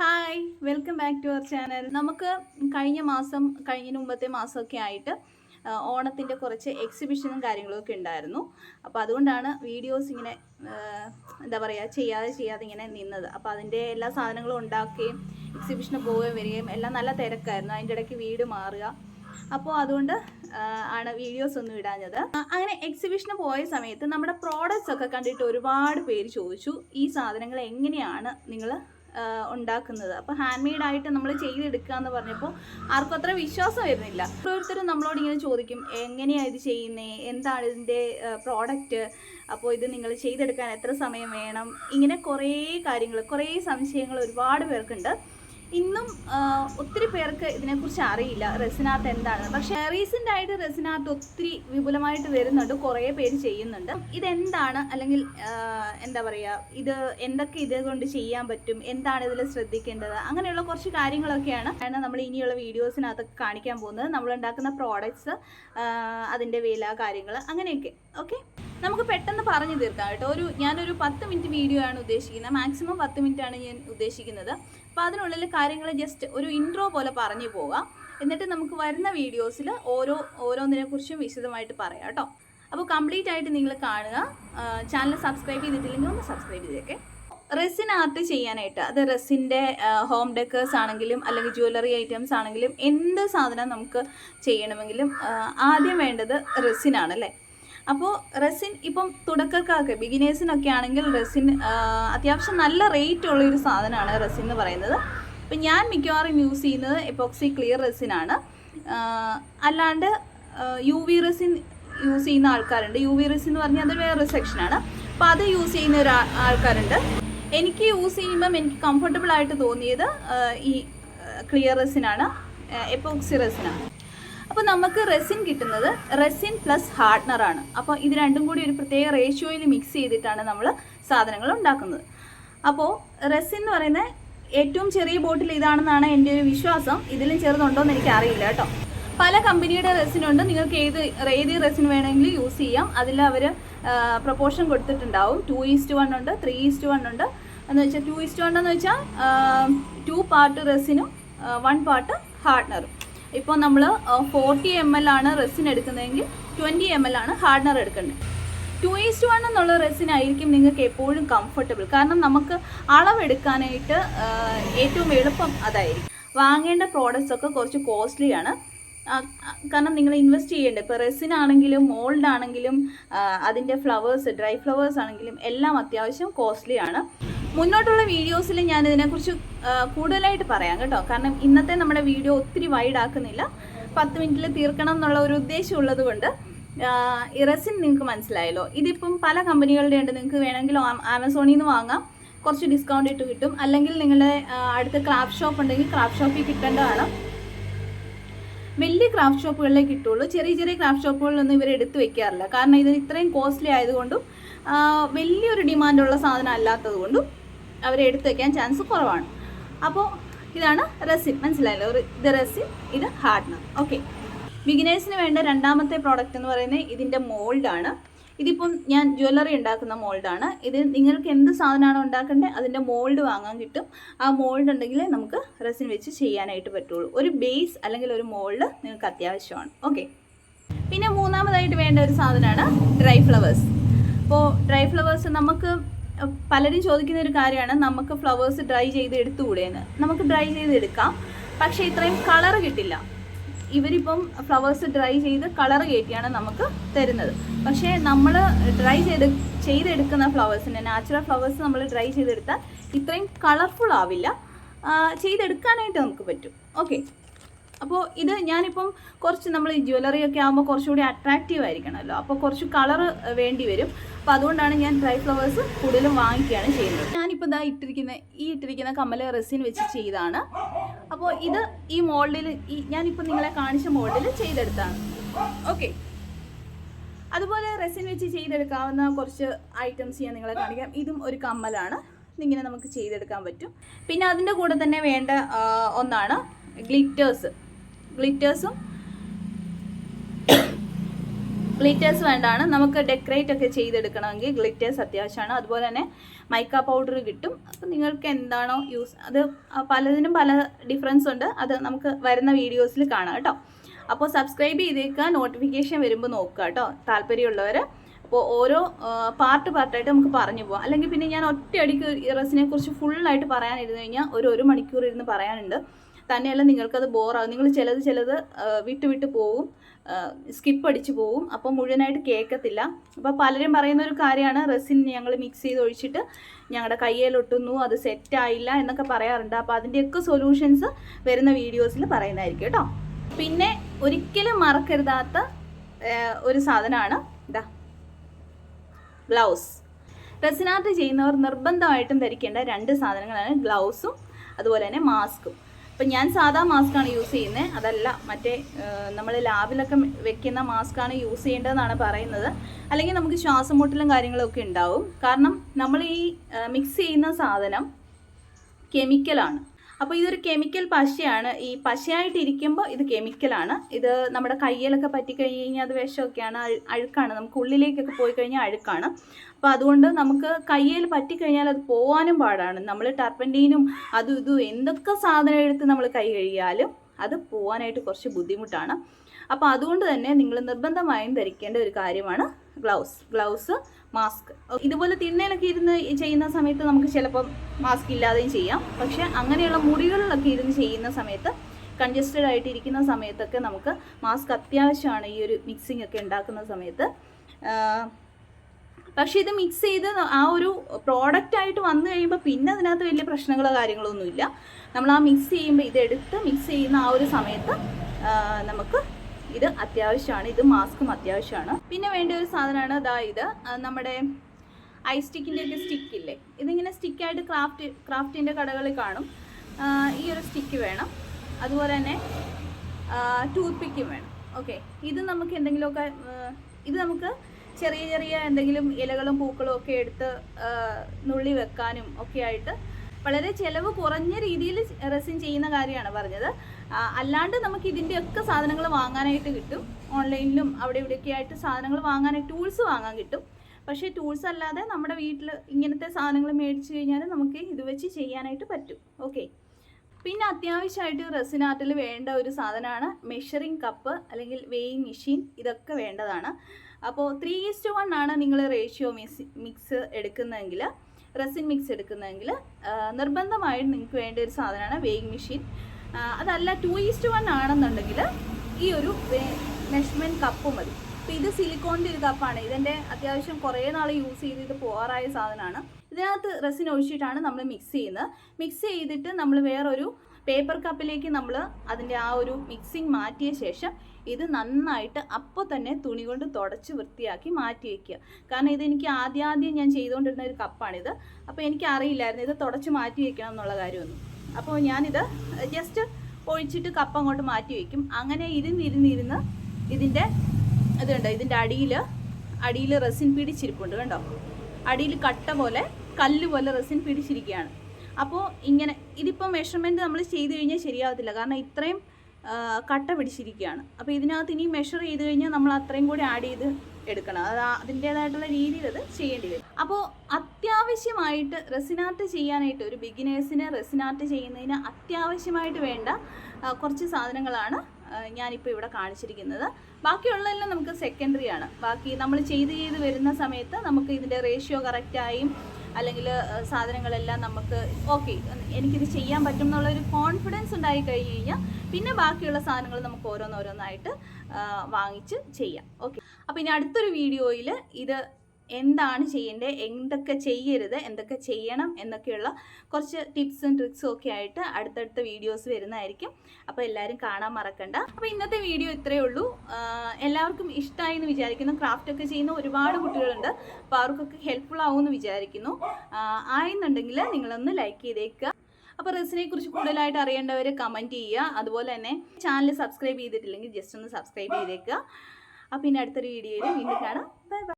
Hi welcome back to our channel നമുക്ക് കഴിഞ്ഞ മാസം കഴിഞ്ഞ മുമ്പത്തെ മാസമൊക്കെ ആയിട്ട് ഓണത്തിന്റെ കുറച്ച് എക്സിബിഷനും കാര്യങ്ങളൊക്കെ ഉണ്ടായിരുന്നു. അപ്പോൾ അതുകൊണ്ടാണ് വീഡിയോസ് ഇങ്ങനെ എന്താ പറയുക ചെയ്യാതെ ചെയ്യാതെ ഇങ്ങനെ നിന്നത്. അപ്പോൾ അതിന്റെ എല്ലാ സാധനങ്ങളും ഉണ്ടാക്കുകയും എക്സിബിഷന് പോവുകയും വരികയും എല്ലാം നല്ല തിരക്കായിരുന്നു. അതിന്റെ ഇടയ്ക്ക് വീട് മാറുക. അപ്പോൾ അതുകൊണ്ട് ആണ് വീഡിയോസ് ഒന്നും ഇടാഞ്ഞത്. അങ്ങനെ എക്സിബിഷന് പോയ സമയത്ത് നമ്മുടെ പ്രോഡക്റ്റ്സ് ഒക്കെ കണ്ടിട്ട് ഒരുപാട് പേര് ചോദിച്ചു ഈ സാധനങ്ങൾ എങ്ങനെയാണ് നിങ്ങൾ ഉണ്ടാക്കുന്നത്. അപ്പോൾ ഹാൻഡ് മെയ്ഡ് ആയിട്ട് നമ്മൾ ചെയ്തെടുക്കുക എന്ന് പറഞ്ഞപ്പോൾ ആർക്കും അത്ര വിശ്വാസം വരുന്നില്ല. ഓരോരുത്തരും നമ്മളോട് ഇങ്ങനെ ചോദിക്കും എങ്ങനെയാണ് ഇത് ചെയ്യുന്നത് എന്താണ് ഇതിന്റെ പ്രോഡക്റ്റ് അപ്പോൾ ഇത് നിങ്ങൾ ചെയ്തെടുക്കാൻ എത്ര സമയം വേണം? ഇങ്ങനെ കുറേ കാര്യങ്ങൾ കുറേ സംശയങ്ങൾ ഒരുപാട് പേർക്കുണ്ട്. ഇന്നും ഒത്തിരി പേർക്ക് ഇതിനെക്കുറിച്ച് അറിയില്ല റെസിനാത്ത് എന്താണ്. പക്ഷേ റീസെന്റ് ആയിട്ട് റെസിനാത്ത് ഒത്തിരി വിപുലമായിട്ട് വരുന്നുണ്ട് കുറേ പേര് ചെയ്യുന്നുണ്ട്. ഇതെന്താണ്? അല്ലെങ്കിൽ എന്താ പറയുക ഇത് എന്തൊക്കെ ഇത് കൊണ്ട് ചെയ്യാൻ പറ്റും? എന്താണ് ഇതിൽ ശ്രദ്ധിക്കേണ്ടത്? അങ്ങനെയുള്ള കുറച്ച് കാര്യങ്ങളൊക്കെയാണ് നമ്മൾ ഇനിയുള്ള വീഡിയോസിനകത്തൊക്കെ കാണിക്കാൻ പോകുന്നത്. നമ്മൾ ഉണ്ടാക്കുന്ന പ്രോഡക്ട്സ് അതിന്റെ വില കാര്യങ്ങൾ അങ്ങനെയൊക്കെ. ഓക്കെ നമുക്ക് പെട്ടെന്ന് പറഞ്ഞു തീർക്കാം കേട്ടോ. ഒരു ഞാനൊരു പത്ത് മിനിറ്റ് വീഡിയോ ആണ് ഉദ്ദേശിക്കുന്നത്. മാക്സിമം പത്ത് മിനിറ്റ് ആണ് ഞാൻ ഉദ്ദേശിക്കുന്നത്. അപ്പോൾ അതിനുള്ളിൽ കാര്യങ്ങൾ ജസ്റ്റ് ഒരു ഇൻട്രോ പോലെ പറഞ്ഞു പോകാം എന്നിട്ട് നമുക്ക് വരുന്ന വീഡിയോസിൽ ഓരോ ഓരോന്നിനെക്കുറിച്ചും വിശദമായിട്ട് പറയാം കേട്ടോ. അപ്പോൾ കംപ്ലീറ്റ് ആയിട്ട് നിങ്ങൾ കാണുക. ചാനൽ സബ്സ്ക്രൈബ് ചെയ്തിട്ടില്ലെങ്കിൽ ഒന്ന് സബ്സ്ക്രൈബ് ചെയ്തേക്കെ. റെസിൻ ആർട്ട് ചെയ്യാനായിട്ട് അത് റെസിന്റെ ഹോം ഡെക്കേഴ്സ് ആണെങ്കിലും അല്ലെങ്കിൽ ജ്വല്ലറി ഐറ്റംസ് ആണെങ്കിലും എന്ത് സാധനം നമുക്ക് ചെയ്യണമെങ്കിലും ആദ്യം വേണ്ടത് റെസിനാണ് അല്ലേ? അപ്പോൾ റെസിൻ ഇപ്പം തുടക്കക്കാർക്ക് ബിഗിനേഴ്സിനൊക്കെ ആണെങ്കിൽ റെസിൻ അത്യാവശ്യം നല്ല റേറ്റ് ഉള്ളൊരു സാധനമാണ് റെസിൻ എന്ന് പറയുന്നത്. ഇപ്പം ഞാൻ മിക്കവാറും യൂസ് ചെയ്യുന്നത് എപ്പോക്സി ക്ലിയർ റെസിനാണ് അല്ലാണ്ട് യു വി റെസിൻ യൂസ് ചെയ്യുന്ന ആൾക്കാരുണ്ട്. യു വി റെസിൻ എന്ന് പറഞ്ഞാൽ അത് വേറൊരു സെക്ഷനാണ് അപ്പോൾ അത് യൂസ് ചെയ്യുന്ന ഒരു ആൾക്കാരുണ്ട്. എനിക്ക് യൂസ് ചെയ്യുമ്പം എനിക്ക് കംഫർട്ടബിൾ ആയിട്ട് തോന്നിയത് ഈ ക്ലിയർ റെസിനാണ് എപ്പോക്സി റെസിനാണ് അപ്പോൾ നമുക്ക് റെസിൻ കിട്ടുന്നത് റെസിൻ പ്ലസ് ഹാർഡ്നർ ആണ്. അപ്പോൾ ഇത് രണ്ടും കൂടി ഒരു പ്രത്യേക റേഷ്യോയിൽ മിക്സ് ചെയ്തിട്ടാണ് നമ്മൾ സാധനങ്ങൾ ഉണ്ടാക്കുന്നത്. അപ്പോൾ റെസിൻ എന്ന് പറയുന്ന ഏറ്റവും ചെറിയ ബോട്ടിൽ ഇതാണെന്നാണ് എന്റെ ഒരു വിശ്വാസം. ഇതിലും ചെറുതുണ്ടോ എന്ന് എനിക്ക് അറിയില്ല കേട്ടോ. പല കമ്പനിയുടെ റെസിൻ ഉണ്ട്. നിങ്ങൾക്ക് ഏത് ഏത് റെസിൻ വേണമെങ്കിലും യൂസ് ചെയ്യാം. അതിൽ അവർ പ്രൊപ്പോർഷൻ കൊടുത്തിട്ടുണ്ടാവും. ടു ഈസ്റ്റ് വൺ ഉണ്ട് ത്രീ ഈസ്റ്റ് വൺ ഉണ്ട്. എന്ന് വെച്ചാൽ ടു ഈസ്റ്റ് വൺ എന്ന് വെച്ചാൽ ടു പാർട്ട് റെസിനും വൺ പാർട്ട് ഹാർഡ്നറും ഇപ്പോൾ നമ്മൾ ഫോർട്ടി എം എൽ ആണ് റെസിൻ എടുക്കുന്നതെങ്കിൽ ട്വന്റി എം എൽ ആണ് ഹാർഡ്നർ എടുക്കേണ്ടത്. ടു ഈസ്റ്റ് വൺ എന്നുള്ള റെസിൻ ആയിരിക്കും നിങ്ങൾക്ക് എപ്പോഴും കംഫർട്ടബിൾ കാരണം നമുക്ക് അളവെടുക്കാനായിട്ട് ഏറ്റവും എളുപ്പം അതായിരിക്കും. വാങ്ങേണ്ട പ്രോഡക്റ്റ്സ് ഒക്കെ കുറച്ച് കോസ്റ്റ്ലി ആണ്. ആ, ആ, കാരണം നിങ്ങൾ ഇൻവെസ്റ്റ് ചെയ്യേണ്ടത് ഇപ്പോൾ റെസിൻ ആണെങ്കിലും മോൾഡ് ആണെങ്കിലും അതിന്റെ ഫ്ലവേഴ്സ് ഡ്രൈ ഫ്ലവേഴ്സ് ആണെങ്കിലും എല്ലാം അത്യാവശ്യം കോസ്റ്റ്ലി ആണ്. മുന്നോട്ടുള്ള വീഡിയോസിൽ ഞാൻ ഇതിനെക്കുറിച്ച് കൂടുതലായിട്ട് പറയാം കേട്ടോ. കാരണം ഇന്നത്തെ നമ്മുടെ വീഡിയോ ഒത്തിരി വൈഡ് ആക്കുന്നില്ല. പത്ത് മിനിറ്റിൽ തീർക്കണം എന്നുള്ള ഒരു ഉദ്ദേശം ഉള്ളത് കൊണ്ട് ഇറസിൻ നിങ്ങൾക്ക് മനസ്സിലായല്ലോ. ഇതിപ്പം പല കമ്പനികളുടെ ഉണ്ട്. നിങ്ങൾക്ക് വേണമെങ്കിൽ ആമസോണിൽ നിന്ന് വാങ്ങാം. കുറച്ച് ഡിസ്കൗണ്ട് ഇട്ട് കിട്ടും. അല്ലെങ്കിൽ നിങ്ങളുടെ അടുത്ത് ക്രാഫ്റ്റ് ഷോപ്പ് ഉണ്ടെങ്കിൽ ക്രാഫ്റ്റ് ഷോപ്പിൽ കിട്ടേണ്ടതാണ്. വലിയ ക്രാഫ്റ്റ് ഷോപ്പുകളിലേ കിട്ടുള്ളൂ. ചെറിയ ചെറിയ ക്രാഫ്റ്റ് ഷോപ്പുകളിലൊന്നും ഇവർ എടുത്തു വെക്കാറില്ല. കാരണം ഇത് ഇത്രയും കോസ്റ്റ്ലി ആയതുകൊണ്ടും വലിയൊരു ഡിമാൻഡുള്ള സാധനം അല്ലാത്തത് അവർ എടുത്തു വെക്കാൻ ചാൻസ് കുറവാണ്. അപ്പോൾ ഇതാണ് റെസിൻ മനസ്സിലായല്ലോ? ഒരു- ഇത് റെസിൻ ഇത് ഹാർഡ്നർ ഓക്കെ ബിഗിനേഴ്സിന് വേണ്ട രണ്ടാമത്തെ പ്രോഡക്റ്റ് എന്ന് പറയുന്നത് ഇതിന്റെ മോൾഡാണ് ഇതിപ്പം ഞാൻ ജ്വല്ലറി ഉണ്ടാക്കുന്ന മോൾഡാണ് ഇത് നിങ്ങൾക്ക് എന്ത് സാധനമാണ് ഉണ്ടാക്കേണ്ടത് അതിന്റെ മോൾഡ് വാങ്ങാൻ കിട്ടും. ആ മോൾഡ് ഉണ്ടെങ്കിൽ നമുക്ക് റെസിൻ വെച്ച് ചെയ്യാനായിട്ട് പറ്റുള്ളൂ. ഒരു ബേസ് അല്ലെങ്കിൽ ഒരു മോൾഡ് നിങ്ങൾക്ക് അത്യാവശ്യമാണ്. ഓക്കെ പിന്നെ മൂന്നാമതായിട്ട് വേണ്ട ഒരു സാധനമാണ് ഡ്രൈ ഫ്ലവേഴ്സ് അപ്പോൾ ഡ്രൈ ഫ്ലവേഴ്സ് നമുക്ക് പലരും ചോദിക്കുന്ന ഒരു കാര്യമാണ് നമുക്ക് ഫ്ലവേഴ്സ് ഡ്രൈ ചെയ്ത് എടുത്തുകൂടെയെന്ന്. നമുക്ക് ഡ്രൈ ചെയ്ത് എടുക്കാം പക്ഷേ ഇത്രയും കളർ കിട്ടില്ല. ഇവരിപ്പം ഫ്ലവേഴ്സ് ഡ്രൈ ചെയ്ത് കളർ കയറ്റിയാണ് നമുക്ക് തരുന്നത്. പക്ഷേ നമ്മൾ ഡ്രൈ ചെയ്ത് ചെയ്തെടുക്കുന്ന ഫ്ലവേഴ്സിന്റെ നാച്ചുറൽ ഫ്ലവേഴ്സ് നമ്മൾ ഡ്രൈ ചെയ്തെടുത്താൽ ഇത്രയും കളർഫുൾ ആവില്ല. ചെയ്തെടുക്കാനായിട്ട് നമുക്ക് പറ്റും. ഓക്കെ അപ്പോൾ ഇത് ഞാനിപ്പം കുറച്ച് നമ്മൾ ജ്വല്ലറി ഒക്കെ ആകുമ്പോൾ കുറച്ചുകൂടി അട്രാക്റ്റീവ് ആയിരിക്കണമല്ലോ അപ്പോൾ കുറച്ച് കളർ വേണ്ടി വരും. അപ്പോൾ അതുകൊണ്ടാണ് ഞാൻ ഡ്രൈ ഫ്ലവേഴ്സ് കൂടുതലും വാങ്ങിക്കുകയാണ് ചെയ്യുന്നത്. ഞാനിപ്പോൾ ഇതാ ഇട്ടിരിക്കുന്ന ഈ ഇട്ടിരിക്കുന്ന കമ്മൽ റെസിൻ വെച്ച് ചെയ്താണ്. അപ്പോൾ ഇത് ഈ മോൾഡിൽ ഈ ഞാനിപ്പോൾ നിങ്ങളെ കാണിച്ച മോൾഡിൽ ചെയ്തെടുത്താണ്. ഓക്കെ അതുപോലെ റെസിൻ വെച്ച് ചെയ്തെടുക്കാവുന്ന കുറച്ച് ഐറ്റംസ് ഞാൻ നിങ്ങളെ കാണിക്കാം. ഇതും ഒരു കമ്മലാണ്. ഇതിങ്ങനെ നമുക്ക് ചെയ്തെടുക്കാൻ പറ്റും. പിന്നെ അതിന്റെ കൂടെ തന്നെ വേണ്ട ഒന്നാണ് ഗ്ലിറ്റേഴ്സ് ഗ്ലിറ്റേഴ്സും ഗ്ലിറ്റേഴ്സ് വേണ്ടാണ്. നമുക്ക് ഡെക്കറേറ്റ് ഒക്കെ ചെയ്തെടുക്കണമെങ്കിൽ ഗ്ലിറ്റേഴ്സ് അത്യാവശ്യമാണ്. അതുപോലെ തന്നെ മൈക്ക പൗഡർ കിട്ടും. അപ്പം നിങ്ങൾക്ക് എന്താണോ യൂസ് അത് പലതിനും പല ഡിഫറൻസ് ഉണ്ട്. അത് നമുക്ക് വരുന്ന വീഡിയോസിൽ കാണാം കേട്ടോ. അപ്പോൾ സബ്സ്ക്രൈബ് ചെയ്തേക്കുക. നോട്ടിഫിക്കേഷൻ വരുമ്പോൾ നോക്കുക കേട്ടോ. താല്പര്യമുള്ളവർ അപ്പോൾ ഓരോ പാർട്ട് പാർട്ടായിട്ട് നമുക്ക് പറഞ്ഞു പോകാം അല്ലെങ്കിൽ പിന്നെ ഞാൻ ഒറ്റയടിക്ക് ഇറസിനെ കുറിച്ച് ഫുള്ളായിട്ട് പറയാനിരുന്നു കഴിഞ്ഞാൽ ഒരു ഒരു മണിക്കൂർ ഇരുന്ന് പറയാനുണ്ട്. തന്നെയല്ല നിങ്ങൾക്കത് ബോറാകും നിങ്ങൾ ചിലത് ചിലത് വിട്ടുവിട്ട് വിട്ട് വിട്ട് പോകും സ്കിപ്പ് അടിച്ചു പോകും അപ്പോൾ മുഴുവനായിട്ട് കേൾക്കത്തില്ല അപ്പോൾ പലരും പറയുന്ന ഒരു കാര്യമാണ് റെസിൻ ഞങ്ങൾ മിക്സ് ചെയ്ത് ഒഴിച്ചിട്ട് ഞങ്ങളുടെ കയ്യിലൊട്ടുന്നു അത് സെറ്റായില്ല എന്നൊക്കെ പറയാറുണ്ട്. അപ്പോൾ അതിന്റെയൊക്കെ സൊല്യൂഷൻസ് വരുന്ന വീഡിയോസിൽ പറയുന്നതായിരിക്കും കേട്ടോ. പിന്നെ ഒരിക്കലും മറക്കരുതാത്ത ഒരു സാധനമാണ് ഇതാ ഗ്ലൗസ്. റെസിനാർട്ട് ചെയ്യുന്നവർ നിർബന്ധമായിട്ടും ധരിക്കേണ്ട രണ്ട് സാധനങ്ങളാണ് ഗ്ലൗസും അതുപോലെ തന്നെ മാസ്കും അപ്പം ഞാൻ സാധാ മാസ്കാണ് യൂസ് ചെയ്യുന്നത് അതല്ല മറ്റേ നമ്മൾ ലാബിലൊക്കെ വെക്കുന്ന മാസ്കാണ് യൂസ് ചെയ്യേണ്ടതെന്നാണ് പറയുന്നത്. അല്ലെങ്കിൽ നമുക്ക് ശ്വാസം മുട്ടലും കാര്യങ്ങളൊക്കെ ഉണ്ടാവും. കാരണം നമ്മൾ ഈ മിക്സ് ചെയ്യുന്ന സാധനം കെമിക്കലാണ് അപ്പോൾ ഇതൊരു കെമിക്കൽ പശയാണ്. ഈ പശയായിട്ട് ഇരിക്കുമ്പോൾ ഇത് കെമിക്കലാണ് ഇത് നമ്മുടെ കയ്യിലൊക്കെ പറ്റിക്കഴിഞ്ഞ് കഴിഞ്ഞാൽ അത് വിഷമൊക്കെയാണ്. അഴുക്കാണ്. നമുക്ക് ഉള്ളിലേക്കൊക്കെ പോയി കഴിഞ്ഞാൽ അഴുക്കാണ്. അപ്പോൾ അതുകൊണ്ട് നമുക്ക് കയ്യിൽ പറ്റിക്കഴിഞ്ഞാൽ അത് പോകാനും പാടാണ്. നമ്മൾ ടർപ്പന്റീനും അതും ഇതും എന്തൊക്കെ സാധനം എടുത്ത് നമ്മൾ കൈ കഴിയാലും അത് പോകാനായിട്ട് കുറച്ച് ബുദ്ധിമുട്ടാണ്. അപ്പോൾ അതുകൊണ്ട് തന്നെ നിങ്ങൾ നിർബന്ധമായും ധരിക്കേണ്ട ഒരു കാര്യമാണ് ഗ്ലൗസ്. Gloves mask. ഇതുപോലെ തിണ്ണയിലൊക്കെ ഇരുന്ന് ചെയ്യുന്ന സമയത്ത് നമുക്ക് ചിലപ്പം മാസ്ക് ഇല്ലാതെയും ചെയ്യാം. പക്ഷേ അങ്ങനെയുള്ള മുറികളിലൊക്കെ ഇരുന്ന് ചെയ്യുന്ന സമയത്ത് കൺജസ്റ്റഡ് ആയിട്ട് ഇരിക്കുന്ന സമയത്തൊക്കെ നമുക്ക് മാസ്ക് അത്യാവശ്യമാണ് ഈ ഒരു മിക്സിംഗ് ഒക്കെ ഉണ്ടാക്കുന്ന സമയത്ത്. പക്ഷേ ഇത് മിക്സ് ചെയ്ത് ആ ഒരു പ്രോഡക്റ്റ് ആയിട്ട് വന്നു കഴിയുമ്പോൾ പിന്നെ അതിനകത്ത് വലിയ പ്രശ്നങ്ങളോ കാര്യങ്ങളോ ഒന്നുമില്ല. നമ്മൾ ആ മിക്സ് ചെയ്യുമ്പോൾ ഇതെടുത്ത് മിക്സ് ചെയ്യുന്ന ആ ഒരു സമയത്ത് നമുക്ക് ഇത് അത്യാവശ്യമാണ്. ഇത് മാസ്കും അത്യാവശ്യമാണ്. പിന്നെ വേണ്ട ഒരു സാധനമാണ് ഇതാ ഇത് നമ്മുടെ ഐ സ്റ്റിക്കിന്റെ ഒക്കെ സ്റ്റിക്കില്ലേ? ഇതിങ്ങനെ സ്റ്റിക്കായിട്ട് ക്രാഫ്റ്റ് ക്രാഫ്റ്റിന്റെ കടകളിൽ കാണും. ഈ ഒരു സ്റ്റിക്ക് വേണം. അതുപോലെ തന്നെ ടൂത്ത് പിക്കും വേണം. ഓക്കെ. ഇത് നമുക്ക് എന്തെങ്കിലുമൊക്കെ ഇത് നമുക്ക് ചെറിയ ചെറിയ എന്തെങ്കിലും ഇലകളും പൂക്കളും ഒക്കെ എടുത്ത് നുള്ളി വെക്കാനും ഒക്കെ ആയിട്ട് വളരെ ചിലവ് കുറഞ്ഞ രീതിയിൽ റെസിൻ ചെയ്യുന്ന കാര്യമാണ് പറഞ്ഞത്. അല്ലാണ്ട് നമുക്ക് ഇതിന്റെയൊക്കെ സാധനങ്ങൾ വാങ്ങാനായിട്ട് കിട്ടും. ഓൺലൈനിലും അവിടെ ഇവിടെയൊക്കെ ആയിട്ട് സാധനങ്ങൾ വാങ്ങാനായിട്ട് ടൂൾസ് വാങ്ങാൻ കിട്ടും. പക്ഷേ ടൂൾസ് അല്ലാതെ നമ്മുടെ വീട്ടിൽ ഇങ്ങനത്തെ സാധനങ്ങൾ മേടിച്ച് കഴിഞ്ഞാൽ നമുക്ക് ഇത് വെച്ച് ചെയ്യാനായിട്ട് പറ്റും. ഓക്കെ പിന്നെ അത്യാവശ്യമായിട്ട് റെസിൻ ആർട്ടിൽ വേണ്ട ഒരു സാധനമാണ് മെഷറിംഗ് കപ്പ് അല്ലെങ്കിൽ വെയിങ് മെഷീൻ ഇതൊക്കെ വേണ്ടതാണ്. അപ്പോൾ ത്രീ ഈസ്റ്റ് വൺ ആണ് നിങ്ങൾ റേഷ്യോ മിക്സ് മിക്സ് എടുക്കുന്നതെങ്കിൽ. റെസിൻ മിക്സ് എടുക്കുന്നതെങ്കിൽ നിർബന്ധമായിട്ട് നിർബന്ധമായും നിങ്ങൾക്ക് വേണ്ട ഒരു സാധനമാണ് വെയിങ് മെഷീൻ അതല്ല ടു ഈസ്റ്റ് വൺ ആണെന്നുണ്ടെങ്കിൽ ഈ ഒരു മെഷർമെന്റ് കപ്പ് മതി. അപ്പോൾ ഇത് സിലിക്കോണിന്റെ ഒരു കപ്പാണ് ഇതിന്റെ അത്യാവശ്യം കുറേ നാൾ യൂസ് ചെയ്ത് ഇത് പോകാറായ സാധനമാണ്. ഇതിനകത്ത് റെസിൻ ഒഴിച്ചിട്ടാണ് നമ്മൾ മിക്സ് ചെയ്യുന്നത്. മിക്സ് ചെയ്തിട്ട് നമ്മൾ വേറൊരു പേപ്പർ കപ്പിലേക്ക് നമ്മൾ അതിന്റെ ആ ഒരു മിക്സിങ് മാറ്റിയ ശേഷം ഇത് നന്നായിട്ട് അപ്പോൾ തന്നെ തുണി കൊണ്ട് തുടച്ച് വൃത്തിയാക്കി മാറ്റി വയ്ക്കുക കാരണം ഇതെനിക്ക് ആദ്യാദ്യം ഞാൻ ചെയ്തുകൊണ്ടിരുന്ന ഒരു കപ്പാണിത്. അപ്പോൾ എനിക്ക് അറിയില്ലായിരുന്നു ഇത് തുടച്ച് മാറ്റി വയ്ക്കണം എന്നുള്ള കാര്യമൊന്നും. അപ്പോൾ ഞാനിത് ജസ്റ്റ് ഒഴിച്ചിട്ട് കപ്പ് അങ്ങോട്ട് മാറ്റി വയ്ക്കും അങ്ങനെ ഇരുന്നിരുന്നിരുന്ന് ഇതിന്റെ ഇതുണ്ട് ഇതിന്റെ അടിയിൽ അടിയിൽ റെസിൻ പിടിച്ചിരിപ്പുണ്ട് കണ്ടോ? അടിയിൽ കട്ട പോലെ കല്ല് പോലെ റെസിൻ പിടിച്ചിരിക്കുകയാണ്. അപ്പോൾ ഇങ്ങനെ ഇതിപ്പോൾ മെഷർമെന്റ് നമ്മൾ ചെയ്ത് കഴിഞ്ഞാൽ ശരിയാവത്തില്ല. കാരണം ഇത്രയും കട്ട പിടിച്ചിരിക്കുകയാണ്. അപ്പോൾ ഇതിനകത്ത് ഇനി മെഷർ ചെയ്ത് കഴിഞ്ഞാൽ നമ്മൾ അത്രയും കൂടി ആഡ് ചെയ്ത് എടുക്കണം. അത് അതിന്റേതായിട്ടുള്ള രീതിയിൽ അത് ചെയ്യേണ്ടി വരും. അപ്പോൾ അത്യാവശ്യമായിട്ട് റെസിനാർട്ട് ചെയ്യാനായിട്ട് ഒരു ബിഗിനേഴ്സിന് റെസിനാർട്ട് ചെയ്യുന്നതിന് അത്യാവശ്യമായിട്ട് വേണ്ട കുറച്ച് സാധനങ്ങളാണ് ഞാനിപ്പോൾ ഇവിടെ കാണിച്ചിരിക്കുന്നത്. ബാക്കിയുള്ളതെല്ലാം നമുക്ക് സെക്കൻഡറി ആണ്. ബാക്കി നമ്മൾ ചെയ്ത് ചെയ്ത് വരുന്ന സമയത്ത് നമുക്ക് ഇതിന്റെ റേഷ്യോ കറക്റ്റായും അല്ലെങ്കിൽ സാധനങ്ങളെല്ലാം നമുക്ക് ഓക്കെ എനിക്കിത് ചെയ്യാൻ പറ്റും എന്നുള്ളൊരു കോൺഫിഡൻസ് ഉണ്ടായി കഴിഞ്ഞ് കഴിഞ്ഞാൽ പിന്നെ ബാക്കിയുള്ള സാധനങ്ങൾ നമുക്ക് ഓരോന്നോരോന്നായിട്ട് വാങ്ങിച്ച് ചെയ്യാം. ഓക്കെ. അപ്പോൾ ഇനി അടുത്തൊരു വീഡിയോയിൽ ഇത് എന്താണ് ചെയ്യേണ്ടത് എന്തൊക്കെ ചെയ്യരുത് എന്തൊക്കെ ചെയ്യണം എന്നൊക്കെയുള്ള കുറച്ച് ടിപ്സും ട്രിക്സും ഒക്കെ ആയിട്ട് അടുത്തടുത്ത വീഡിയോസ് വരുന്നതായിരിക്കും. അപ്പോൾ എല്ലാവരും കാണാൻ മറക്കണ്ട. അപ്പോൾ ഇന്നത്തെ വീഡിയോ ഇത്രയേ ഉള്ളൂ. എല്ലാവർക്കും ഇഷ്ടമായി എന്ന് വിചാരിക്കുന്നു. ക്രാഫ്റ്റ് ഒക്കെ ചെയ്യുന്ന ഒരുപാട് കുട്ടികളുണ്ട്. അപ്പോൾ അവർക്കൊക്കെ ഹെൽപ്ഫുൾ ആവുമെന്ന് വിചാരിക്കുന്നു. ആയെന്നുണ്ടെങ്കിൽ നിങ്ങളൊന്ന് ലൈക്ക് ചെയ്തേക്കുക. അപ്പോൾ റെസിനെ കുറിച്ച് കൂടുതലായിട്ട് അറിയേണ്ടവർ കമന്റ് ചെയ്യുക. അതുപോലെ തന്നെ ചാനൽ സബ്സ്ക്രൈബ് ചെയ്തിട്ടില്ലെങ്കിൽ ജസ്റ്റ് ഒന്ന് സബ്സ്ക്രൈബ് ചെയ്തേക്കുക. അപ്പോൾ പിന്നെ അടുത്തൊരു വീഡിയോയിൽ വീണ്ടും കാണാം. Bye bye.